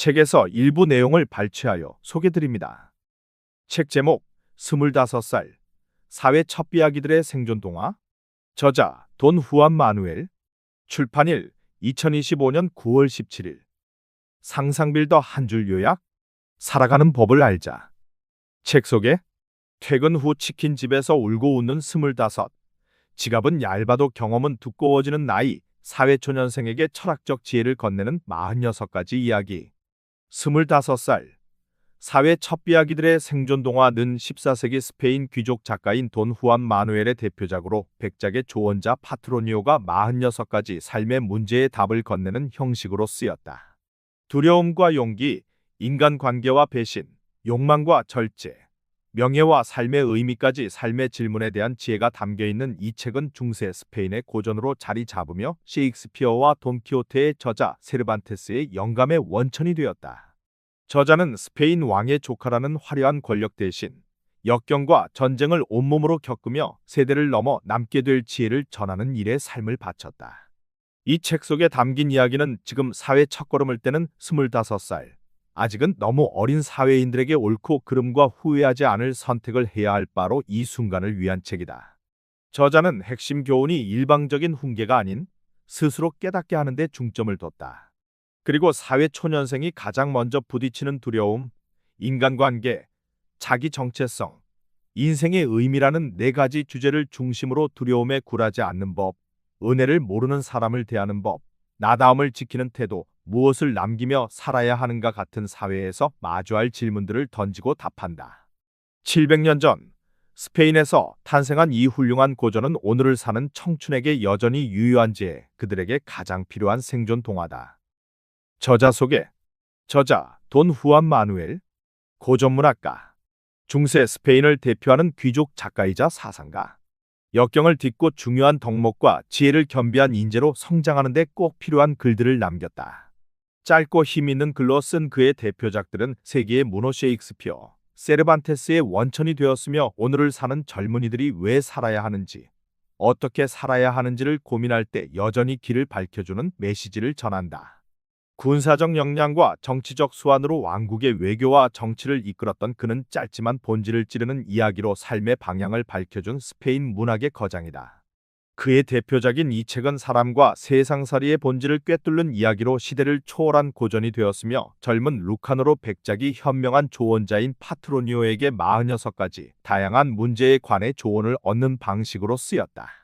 책에서 일부 내용을 발췌하여 소개드립니다. 책 제목 25살 사회 첩비아기들의 생존 동화 저자 돈 후안 마누엘 출판일 2025년 9월 17일 상상빌더 한 줄 요약 살아가는 법을 알자 책 속에 퇴근 후 치킨집에서 울고 웃는 스물다섯 지갑은 얇아도 경험은 두꺼워지는 나이 사회초년생에게 철학적 지혜를 건네는 46가지 이야기 스물다섯 살 사회 첩비아기들의 생존 동화는 14세기 스페인 귀족 작가인 돈 후안 마누엘의 대표작으로 백작의 조언자 파트로니오가 46가지 삶의 문제의 답을 건네는 형식으로 쓰였다. 두려움과 용기, 인간관계와 배신, 욕망과 절제, 명예와 삶의 의미까지 삶의 질문에 대한 지혜가 담겨 있는 이 책은 중세 스페인의 고전으로 자리 잡으며 셰익스피어와 돈키호테의 저자 세르반테스의 영감의 원천이 되었다. 저자는 스페인 왕의 조카라는 화려한 권력 대신 역경과 전쟁을 온몸으로 겪으며 세대를 넘어 남게 될 지혜를 전하는 일에 삶을 바쳤다. 이 책 속에 담긴 이야기는 지금 사회 첫걸음을 떼는 25살, 아직은 너무 어린 사회인들에게 옳고 그름과 후회하지 않을 선택을 해야 할 바로 이 순간을 위한 책이다. 저자는 핵심 교훈이 일방적인 훈계가 아닌 스스로 깨닫게 하는 데 중점을 뒀다. 그리고 사회 초년생이 가장 먼저 부딪히는 두려움, 인간관계, 자기 정체성, 인생의 의미라는 네 가지 주제를 중심으로 두려움에 굴하지 않는 법, 은혜를 모르는 사람을 대하는 법, 나다움을 지키는 태도, 무엇을 남기며 살아야 하는가 같은 사회에서 마주할 질문들을 던지고 답한다. 700년 전 스페인에서 탄생한 이 훌륭한 고전은 오늘을 사는 청춘에게 여전히 유효한 지 그들에게 가장 필요한 생존 동화다. 저자 소개 저자 돈 후안 마누엘 고전문학가 중세 스페인을 대표하는 귀족 작가이자 사상가 역경을 딛고 중요한 덕목과 지혜를 겸비한 인재로 성장하는 데 꼭 필요한 글들을 남겼다. 짧고 힘있는 글로 쓴 그의 대표작들은 세계의 문호 셰익스피어, 세르반테스의 원천이 되었으며 오늘을 사는 젊은이들이 왜 살아야 하는지, 어떻게 살아야 하는지를 고민할 때 여전히 길을 밝혀주는 메시지를 전한다. 군사적 역량과 정치적 수완으로 왕국의 외교와 정치를 이끌었던 그는 짧지만 본질을 찌르는 이야기로 삶의 방향을 밝혀준 스페인 문학의 거장이다. 그의 대표작인 이 책은 사람과 세상살이의 본질을 꿰뚫는 이야기로 시대를 초월한 고전이 되었으며 젊은 루카노로 백작이 현명한 조언자인 파트로니오에게 46가지 다양한 문제에 관해 조언을 얻는 방식으로 쓰였다.